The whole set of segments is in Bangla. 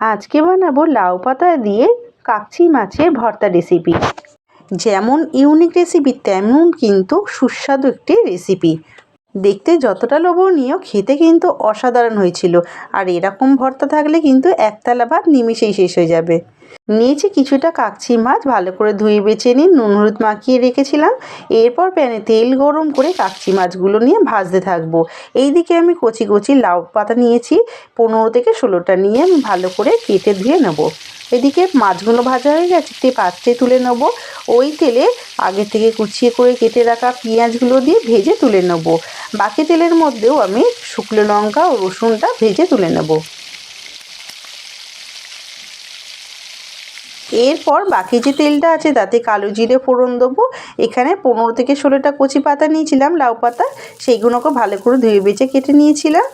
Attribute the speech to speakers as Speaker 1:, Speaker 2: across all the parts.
Speaker 1: আজকে বানাবো লাউ পাতা দিয়ে কাকচি মাছের ভর্তা রেসিপি যেমন ইউনিক রেসিপি তেমন কিন্তু সুস্বাদু একটি রেসিপি দেখতে যতটা লোভনীয়, খেতে কিন্তু অসাধারণ হয়েছিল। আর এরকম ভর্তা থাকলে কিন্তু একতলা ভাত নিমিষেই শেষ হয়ে যাবে। নিয়েছি কিছুটা কাকচি মাছ, ভালো করে ধুয়ে বেছে নিয়ে নুন হলুদ মাখিয়ে রেখেছিলাম। এরপর প্যানে তেল গরম করে কাকচি মাছগুলো নিয়ে ভাজতে থাকব। এইদিকে আমি কচি কচি লাউ পাতা নিয়েছি। পনেরো থেকে ষোলোটা নিয়ে আমি ভালো করে কেটে ধুয়ে নেব। এদিকে মাছগুলো ভাজা হয়ে গেছে একটি পাত্রে তুলে নেব। ওই তেলে আগে থেকে কুচিয়ে করে কেটে রাখা পেঁয়াজগুলো দিয়ে ভেজে তুলে নেব। বাকি তেলের মধ্যেও আমি শুকনো লঙ্কা ও রসুনটা ভেজে তুলে নেব। এরপর বাকি যে তেলটা আছে, তাতে কালো জিরে ফোড়ন দেবো। এখানে পনেরো থেকে ষোলোটা কচি পাতা নিয়েছিলাম, লাউ পাতা। সেইগুলোকে ভালো করে ধুয়ে বেছে কেটে নিয়েছিলাম।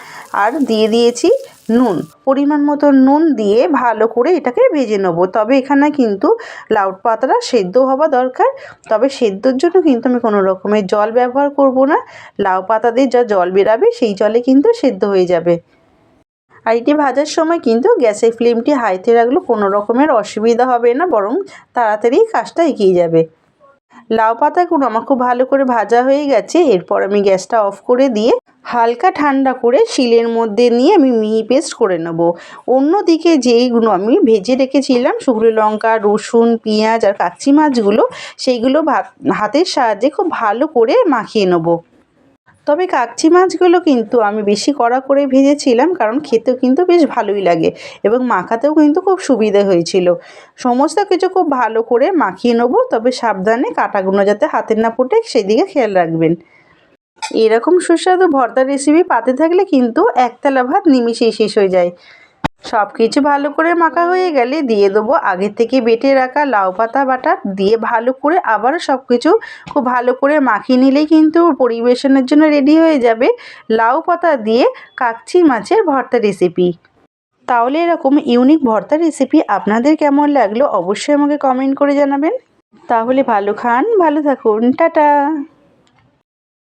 Speaker 1: আর দিয়ে দিয়েছি নুন। পরিমাণ মতো নুন দিয়ে ভালো করে এটাকে ভেজে নেব। তবে এখানে কিন্তু লাউ পাতাটা সেদ্ধ হওয়া দরকার। তবে সেদ্ধর জন্য কিন্তু আমি কোনো রকমের জল ব্যবহার করব না। লাউ পাতা দিয়ে যা জল বেরাবে সেই জলে কিন্তু সেদ্ধ হয়ে যাবে। আর এটি ভাজার সময় কিন্তু গ্যাসের ফ্লেমটি হাইতে রাখলে কোনো রকমের অসুবিধা হবে না, বরং তাড়াতাড়ি কাজটা এগিয়ে যাবে। লাউ পাতাগুলো আমার খুব ভালো করে ভাজা হয়ে গেছে। এরপর আমি গ্যাসটা অফ করে দিয়ে হালকা ঠান্ডা করে শিলের মধ্যে নিয়ে আমি মিহি পেস্ট করে নেব। অন্যদিকে যেইগুলো আমি ভেজে রেখেছিলাম, শুকনো লঙ্কা, রসুন, পেঁয়াজ আর কাচ্চি মাছগুলো, সেইগুলো হাতের সাহায্যে খুব ভালো করে মাখিয়ে নেব। তবে কাকচি মাছগুলো কিন্তু আমি বেশি কড়া করে ভেজেছিলাম কারণ খেতেও কিন্তু বেশ ভালোই লাগে এবং মাখাতেও কিন্তু খুব সুবিধে হয়েছিল। সমস্ত কিছু খুব ভালো করে মাখিয়ে নেব, তবে সাবধানে কাটাগুলো যাতে হাতের না ফোটে, সেদিকে খেয়াল রাখবেন। এরকম সুস্বাদু ভর্তা রেসিপি পাতে থাকলে কিন্তু একতলা ভাত নিমিশেই শেষ হয়ে যায়। সব কিছু ভালো করে মাখা হয়ে গেলে দিয়ে দেবো আগে থেকে বেটে রাখা লাউ পাতা বাটা, দিয়ে ভালো করে আবারও সব কিছু খুব ভালো করে মাখিয়ে নিলেই কিন্তু পরিবেশনের জন্য রেডি হয়ে যাবে লাউ পাতা দিয়ে কাকচি মাছের ভর্তা রেসিপি তাহলে এরকম ইউনিক ভর্তা রেসিপি আপনাদের কেমন লাগল অবশ্যই আমাকে কমেন্ট করে জানাবেন। তাহলে ভালো খান, ভালো থাকুন, টাটা!